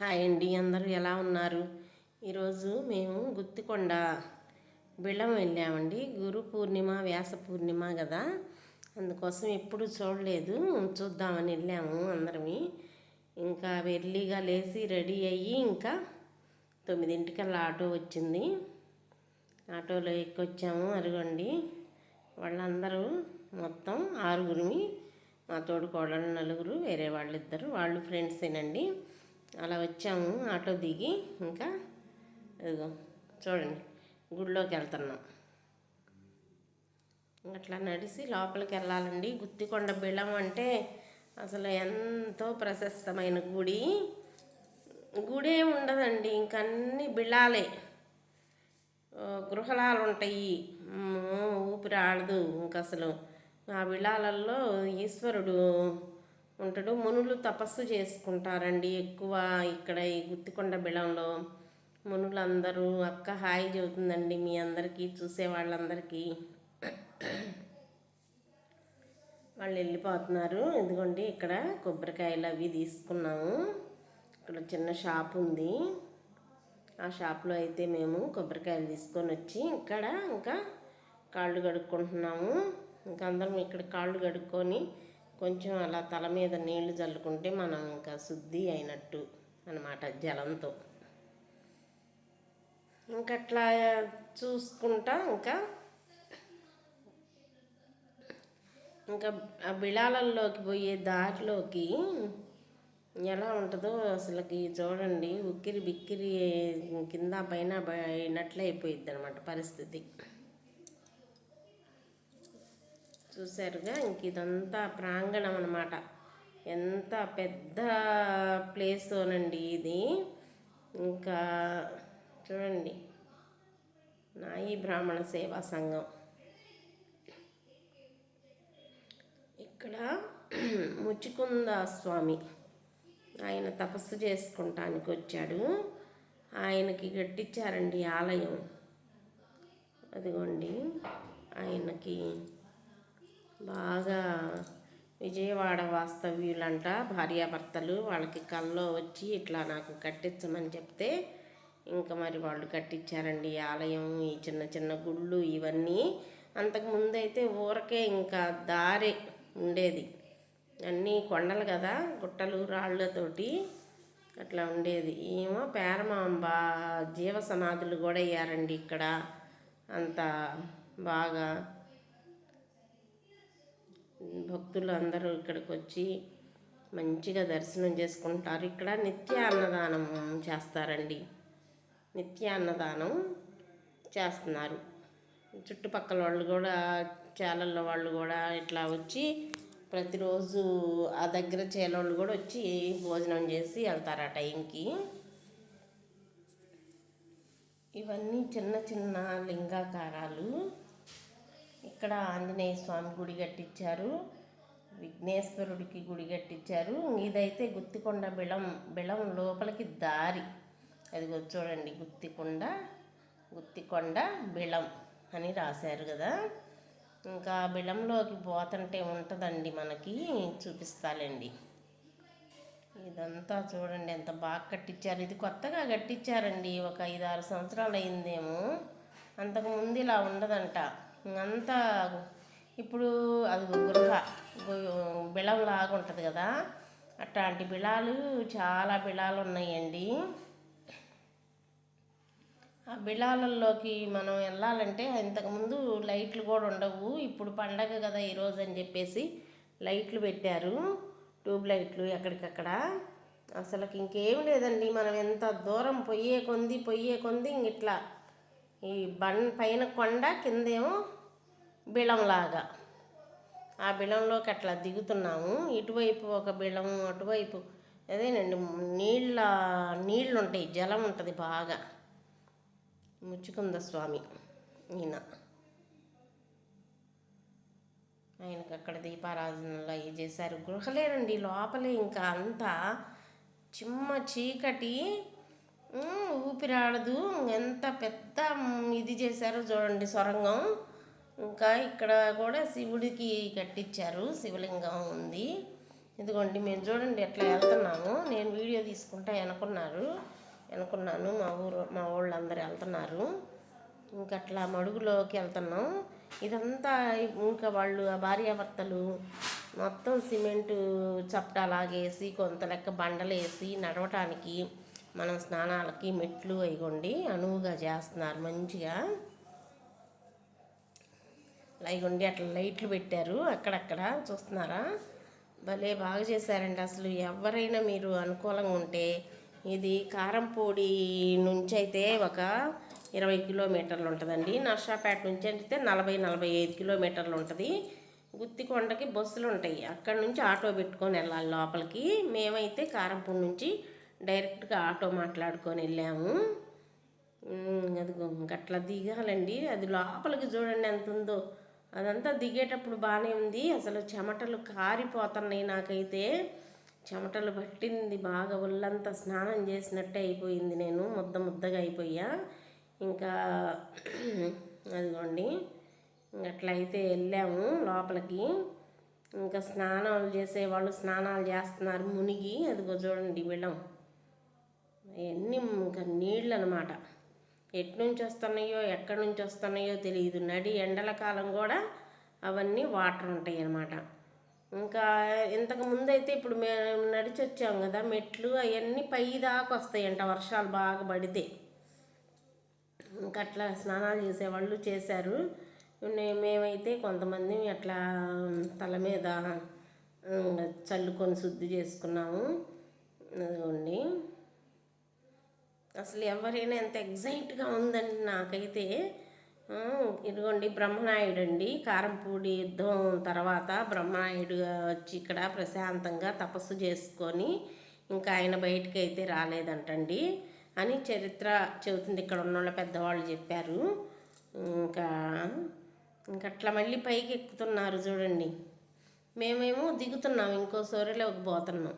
Hi అండి అందరూ ఎలా ఉన్నారు? ఈరోజు మేము గుత్తికొండ బిళ్ళం వెళ్ళామండి. గురు పూర్ణిమ వ్యాస పూర్ణిమ కదా అందుకోసం ఎప్పుడు చూడలేదు. చూద్దామని వెళ్ళాము అందరమి. ఇంకా ఎర్లీగా లేచి రెడీ అయ్యి ఇంకా తొమ్మిదింటికల్లా ఆటో వచ్చింది. ఆటోలో ఎక్కొచ్చాము అరుగండి. వాళ్ళందరూ మొత్తం ఆరుగురిమి మా తోడు కోడలు నలుగురు వేరే వాళ్ళిద్దరు వాళ్ళు ఫ్రెండ్సేనండి. అలా వచ్చాము ఆటో దిగి ఇంకా ఇదిగో చూడండి గుడిలోకి వెళ్తున్నాం. అట్లా నడిచి లోపలికి వెళ్ళాలండి. గుత్తికొండ బిళం అంటే అసలు ఎంతో ప్రశస్తమైన గుడి. గుడి ఏమి ఉండదండి ఇంక అన్ని బిళాలే గృహలాలు ఉంటాయి. ఊపిరి ఆడదు. ఇంక అసలు ఆ విళాలల్లో ఈశ్వరుడు ఉంటాడు. మునులు తపస్సు చేసుకుంటారండి. ఎక్కువ ఇక్కడ ఈ గుత్తికొండ బిళంలో మునులందరూ అక్క హాయ్ చెబుతుందండి మీ అందరికీ చూసే వాళ్ళందరికీ. వాళ్ళు వెళ్ళిపోతున్నారు. ఎందుకంటే ఇక్కడ కొబ్బరికాయలు అవి తీసుకున్నాము. ఇక్కడ చిన్న షాప్ ఉంది. ఆ షాప్లో అయితే మేము కొబ్బరికాయలు తీసుకొని వచ్చి ఇక్కడ ఇంకా కాళ్ళు కడుక్కుంటున్నాము. ఇంకా అందరం ఇక్కడ కాళ్ళు కడుక్కొని కొంచెం అలా తల మీద నీళ్ళు చల్లుకుంటే మనం ఇంకా శుద్ధి అయినట్టు అనమాట జలంతో. ఇంకట్లా చూసుకుంటా ఇంకా. ఇంకా ఆ బిళాలల్లోకి పోయే దారిలోకి ఎలా ఉంటుందో అసలుకి చూడండి. ఉక్కిరి బిక్కిరి కింద పైన అయినట్లే అయిపోయిద్ది అనమాట పరిస్థితి. చూసారుగా ఇంక ఇదంతా ప్రాంగణం అనమాట ఎంత పెద్ద ప్లేస్తోనండి ఇది. ఇంకా చూడండి నాయి బ్రాహ్మణ సేవా సంఘం. ఇక్కడ ముచ్చుకుంద స్వామి ఆయన తపస్సు చేసుకుంటానికి వచ్చాడు. ఆయనకి కట్టించారండి ఆలయం. అదిగోండి ఆయనకి బాగా విజయవాడ వాస్తవ్యులంట భార్యాభర్తలు వాళ్ళకి కల్లో వచ్చి ఇట్లా నాకు కట్టించమని చెప్తే ఇంకా మరి వాళ్ళు కట్టించారండి ఆలయం ఈ చిన్న చిన్న గుళ్ళు ఇవన్నీ అంతకు ముందైతే ఊరకే ఇంకా దారే ఉండేది. అన్నీ కొండలు కదా గుట్టలు రాళ్ళతోటి అట్లా ఉండేది. ఏమో పేరమాంబ జీవ సమాధులు కూడా అయ్యారండి ఇక్కడ. అంత బాగా భక్తులు అందరూ ఇక్కడికి వచ్చి మంచిగా దర్శనం చేసుకుంటారు. ఇక్కడ నిత్య అన్నదానం చేస్తారండి. నిత్య అన్నదానం చేస్తున్నారు. చుట్టుపక్కల వాళ్ళు కూడా చేలల్లో వాళ్ళు కూడా ఇట్లా వచ్చి ప్రతిరోజు ఆ దగ్గర చేలోళ్ళు కూడా వచ్చి భోజనం చేసి వెళ్తారు ఆ టైంకి. ఇవన్నీ చిన్న చిన్న లింగాకారాలు. ఇక్కడ ఆంజనేయ స్వామి గుడి కట్టించారు. విఘ్నేశ్వరుడికి గుడి కట్టించారు. ఇదైతే గుత్తికొండ బిళం బిళం లోపలికి దారి. అది చూడండి గుత్తికొండ గుత్తికొండ బిళం అని రాశారు కదా. ఇంకా బిళంలోకి పోతుంటే ఉంటుందండి మనకి చూపిస్తాలండి. ఇదంతా చూడండి ఎంత బాగా కట్టించారు. ఇది కొత్తగా కట్టించారండి ఒక ఐదు ఆరు సంవత్సరాలు అయిందేమో. అంతకుముందు ఇలా ఉండదంట. అంతా ఇప్పుడు అది గృహ బిళం లాగా ఉంటుంది కదా. అట్లాంటి బిళాలు చాలా బిళాలు ఉన్నాయండి ఆ బిళాలల్లోకి మనం వెళ్ళాలంటే ఇంతకుముందు లైట్లు కూడా ఉండవు. ఇప్పుడు పండగ కదా ఈరోజు అని చెప్పేసి లైట్లు పెట్టారు. ట్యూబ్ లైట్లు ఎక్కడికక్కడ. అసలుకి ఇంకేం లేదండి. మనం ఎంత దూరం పొయ్యే కొంది పొయ్యే కొంది ఇంక ఇట్లా. ఈ బన్ పైన కొండ కిందేమో బిళంలాగా. ఆ బిళంలోకి అట్లా దిగుతున్నాము. ఇటువైపు ఒక బిళం అటువైపు అదేనండి నీళ్ళ నీళ్ళు ఉంటాయి జలం ఉంటుంది బాగా. ముచ్చుకుంద స్వామి? ఈయన. ఆయనకు అక్కడ దీపారాధనలు అవి చేశారు. గృహలేనండి లోపలే ఇంకా అంతా. చిమ్మ చీకటి. ఊపిరాడదు. ఎంత పెద్ద ఇది చేశారో చూడండి సొరంగం. ఇంకా ఇక్కడ కూడా శివుడికి కట్టించారు. శివలింగం ఉంది. ఇదిగోండి మేము చూడండి ఎట్లా వెళ్తున్నాము నేను వీడియో తీసుకుంటా వెనుకున్నారు. వెనుకున్నాను. మా ఊరు మా వాళ్ళందరూ వెళ్తున్నారు. ఇంకా అట్లా మడుగులోకి వెళ్తున్నాం. ఇదంతా ఇంకా వాళ్ళు ఆ భార్యాభర్తలు మొత్తం సిమెంటు చప్టాలాగేసి కొంత లెక్క బండలు వేసి నడవటానికి మనం స్నానాలకి మెట్లు అయిగోండి అనువుగా చేస్తున్నారు మంచిగా. లైగుండి అట్లా లైట్లు పెట్టారు. అక్కడక్కడ చూస్తున్నారా? భలే బాగా చేశారండి అసలు. ఎవరైనా మీరు అనుకూలంగా ఉంటే ఇది కారంపూడి నుంచి అయితే ఒక ఇరవై కిలోమీటర్లు ఉంటుందండి. నర్సాపేట నుంచి అయితే నలభై నలభై ఐదు కిలోమీటర్లు ఉంటుంది. గుత్తికొండకి బస్సులు ఉంటాయి. అక్కడ నుంచి ఆటో పెట్టుకొని వెళ్ళాలి లోపలికి. మేమైతే కారంపూడి నుంచి డైరెక్ట్గా ఆటో మాట్లాడుకొని వెళ్ళాము. అది గట్లా దిగాలండి. అది లోపలికి చూడండి ఎంత ఉందో. అదంతా దిగేటప్పుడు బాగానే ఉంది. అసలు చెమటలు కారిపోతున్నాయి నాకైతే. చెమటలు పట్టింది బాగా. ఒళ్ళంతా స్నానం చేసినట్టే అయిపోయింది నేను. ముద్ద ముద్దగా అయిపోయా. ఇంకా అదిగోండి. అట్లయితే వెళ్ళాము లోపలికి. ఇంకా స్నానాలు చేసేవాళ్ళు స్నానాలు చేస్తున్నారు. మునిగి అదిగో చూడండి వెళ్ళాం అవన్నీ ఇంకా నీళ్ళు అనమాట ఎటు నుంచి వస్తున్నాయో ఎక్కడి నుంచి వస్తున్నాయో తెలియదు నడి ఎండల కాలం కూడా అవన్నీ వాటర్ ఉంటాయి అన్నమాట ఇంకా ఇంతకు ముందైతే ఇప్పుడు మేము నడిచి వచ్చాం కదా మెట్లు అవన్నీ పై దాకా వస్తాయంట వర్షాలు బాగా పడితే. ఇంకా అట్లా స్నానాలు చేసేవాళ్ళు చేశారు. మేమైతే కొంతమంది అట్లా తల మీద చల్లుకొని శుద్ధి చేసుకున్నాము. అదిగోండి. అసలు ఎవరైనా ఎంత ఎగ్జైట్గా ఉందండి నాకైతే ఇదిగోండి బ్రహ్మనాయుడు అండి కారంపూడి యుద్ధం తర్వాత బ్రహ్మనాయుడు వచ్చి ఇక్కడ ప్రశాంతంగా తపస్సు చేసుకొని ఇంకా ఆయన బయటికి అయితే రాలేదంటండి అని చరిత్ర చెబుతుంది. ఇక్కడ ఉన్న పెద్దవాళ్ళు చెప్పారు. ఇంకా ఇంకా అట్లా మళ్ళీ పైకి ఎక్కుతున్నారు చూడండి. మేమేమో దిగుతున్నాం ఇంకో సోరలోకి పోతున్నాం.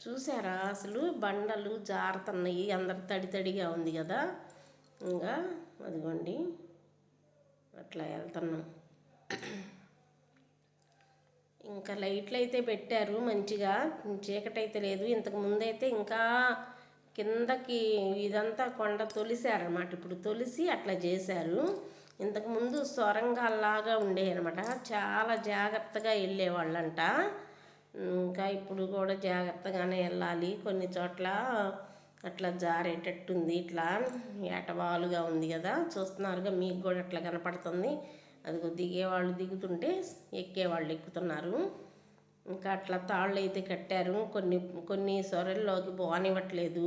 చూసారా? అసలు బండలు జారుతున్నాయి. అందరు తడి తడిగా ఉంది కదా. ఇంకా అదిగోండి. అట్లా వెళ్తున్నాం. ఇంకా లైట్లు అయితే పెట్టారు మంచిగా. చీకటి అయితే లేదు. ఇంతకు ముందైతే ఇంకా కిందకి ఇదంతా కొండ తొలిసారనమాట ఇప్పుడు తొలిసి అట్లా చేశారు. ఇంతకు ముందు సొరంగాల్లాగా ఉండేవి అనమాట చాలా జాగ్రత్తగా వెళ్ళేవాళ్ళంట. ఇంకా ఇప్పుడు కూడా జాగ్రత్తగానే వెళ్ళాలి. కొన్ని చోట్ల అట్లా జారేటట్టుంది. ఇట్లా ఏటవాలుగా ఉంది కదా. చూస్తున్నారుగా మీకు కూడా అట్లా కనపడుతుంది. అదిగో దిగేవాళ్ళు దిగుతుంటే ఎక్కేవాళ్ళు ఎక్కుతున్నారు. ఇంకా అట్లా తాళ్ళు అయితే కట్టారు. కొన్ని కొన్ని సొరల్లోకి పోనివ్వట్లేదు.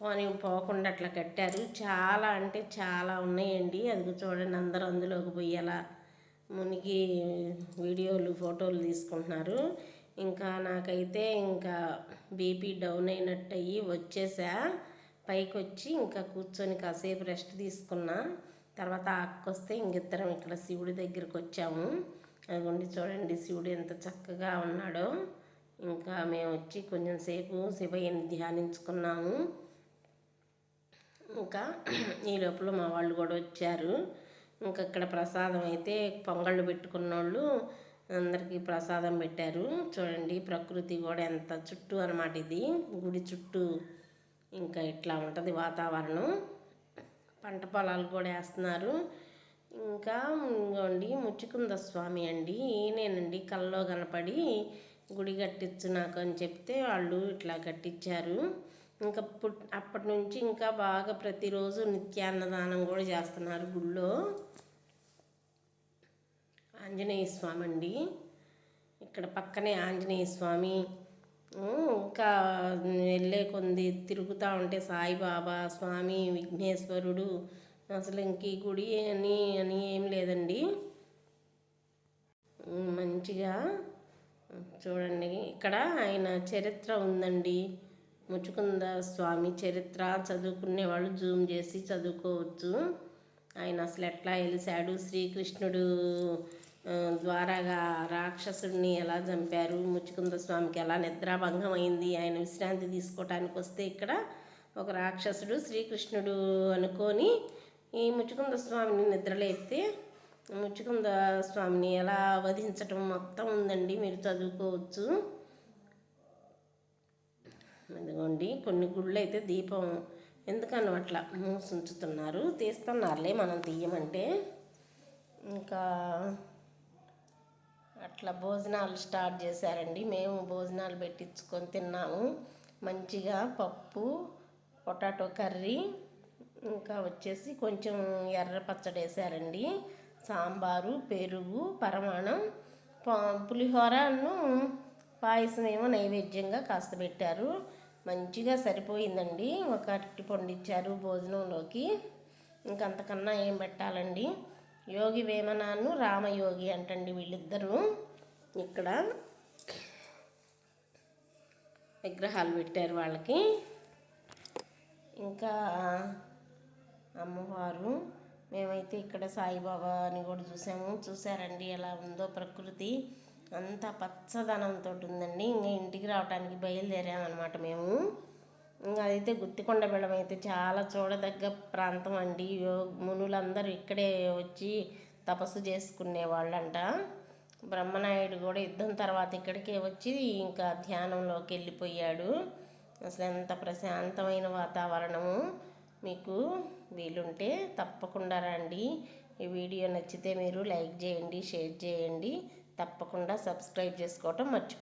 పోని పోకుండా అట్లా కట్టారు. చాలా అంటే చాలా ఉన్నాయండి. అది చూడండి అందరూ అందులోకి పోయి అలా మునిగి వీడియోలు ఫోటోలు తీసుకుంటున్నారు. ఇంకా నాకైతే ఇంకా బీపీ డౌన్ అయినట్టు అయ్యి వచ్చేసా. పైకి వచ్చి ఇంకా కూర్చొని కాసేపు రెస్ట్ తీసుకున్నా. తర్వాత అక్కొస్తే ఇంకిద్దరం ఇక్కడ శివుడి దగ్గరికి వచ్చాము అదిగోండి చూడండి శివుడు ఎంత చక్కగా ఉన్నాడో. ఇంకా మేము వచ్చి కొంచెం సేపు శివయ్యని ధ్యానించుకున్నాము. ఇంకా ఈ లోపల మా వాళ్ళు కూడా వచ్చారు. ఇంకా ఇక్కడ ప్రసాదం అయితే పొంగళ్ళు పెట్టుకున్న వాళ్ళు అందరికీ ప్రసాదం పెట్టారు. చూడండి ప్రకృతి కూడా ఎంత చుట్టూ అనమాట ఇది. గుడి చుట్టూ ఇంకా ఇట్లా ఉంటుంది వాతావరణం. పంట పొలాలు కూడా వేస్తున్నారు. ఇంకా ఇంకోండి ముచ్చుకుంద స్వామి అండి ఈయనేనండి కల్లో కనపడి గుడి కట్టించు నాకు అని చెప్తే వాళ్ళు ఇట్లా కట్టించారు. ఇంకా పుట్ అప్పటి నుంచి ఇంకా బాగా ప్రతిరోజు నిత్యాన్నదానం కూడా చేస్తున్నారు గుళ్ళో. ఆంజనేయ స్వామి అండి. ఇక్కడ పక్కనే ఆంజనేయ స్వామి. ఇంకా వెళ్ళే కొంది తిరుగుతూ ఉంటే సాయిబాబా స్వామి విఘ్నేశ్వరుడు అసలు ఇంక గుడి అని అని ఏం లేదండి. మంచిగా. చూడండి ఇక్కడ ఆయన చరిత్ర ఉందండి. ముచ్చుకుంద స్వామి చరిత్ర చదువుకునే వాళ్ళు జూమ్ చేసి చదువుకోవచ్చు. ఆయన అసలు ఎట్లా వెలిసాడు శ్రీకృష్ణుడు ద్వారాగా రాక్షసుడిని ఎలా చంపారు? ముచ్చుకుంద స్వామికి ఎలా నిద్రాభంగం అయింది ఆయన విశ్రాంతి తీసుకోవటానికి వస్తే ఇక్కడ ఒక రాక్షసుడు శ్రీకృష్ణుడు అనుకొని ఈ ముచ్చుకుంద స్వామిని నిద్రలేపితే ముచ్చుకుంద స్వామిని ఎలా వధించటం మొత్తం ఉందండి. మీరు చదువుకోవచ్చు. ఇదిగోండి కొన్ని గుళ్ళు అయితే దీపం ఎందుకని అట్లా మూసుంచుతున్నారు. తీస్తున్నారులే మనం తీయమంటే. ఇంకా అట్లా భోజనాలు స్టార్ట్ చేశారండి. మేము భోజనాలు పెట్టించుకొని తిన్నాము. మంచిగా పప్పు పొటాటో కర్రీ ఇంకా వచ్చేసి కొంచెం ఎర్ర పచ్చడి వేసారండి. సాంబారు పెరుగు పరమాణం పులిహోరను పాయసం ఏమో నైవేద్యంగా కాస్త పెట్టారు. మంచిగా సరిపోయిందండి. ఒక అరటిపండు ఇచ్చారు భోజనంలోకి. ఇంకంతకన్నా ఏం పెట్టాలండి? యోగి వేమనాను రామయోగి అంటండి వీళ్ళిద్దరూ. ఇక్కడ విగ్రహాలు పెట్టారు వాళ్ళకి. ఇంకా అమ్మవారు మేమైతే ఇక్కడ సాయిబాబా అని కూడా చూసాము. చూసారండి ఎలా ఉందో ప్రకృతి. అంతా పచ్చదనంతో ఉందండి ఇంకా ఇంటికి రావడానికి బయలుదేరామన్నమాట మేము. ఇంకా అయితే గుత్తికొండ బెళ్ళం అయితే చాలా చూడదగ్గ ప్రాంతం అండి. యో- మునులందరూ ఇక్కడే వచ్చి తపస్సు చేసుకునే వాళ్ళంట బ్రహ్మనాయుడు కూడా యుద్ధం తర్వాత ఇక్కడికే వచ్చి ఇంకా ధ్యానంలోకి వెళ్ళిపోయాడు. అసలు ఎంత ప్రశాంతమైన వాతావరణము. మీకు వీలుంటే తప్పకుండా రండి. ఈ వీడియో నచ్చితే మీరు లైక్ చేయండి షేర్ చేయండి. తప్పకుండా సబ్స్క్రైబ్ చేసుకోవటం మర్చిపో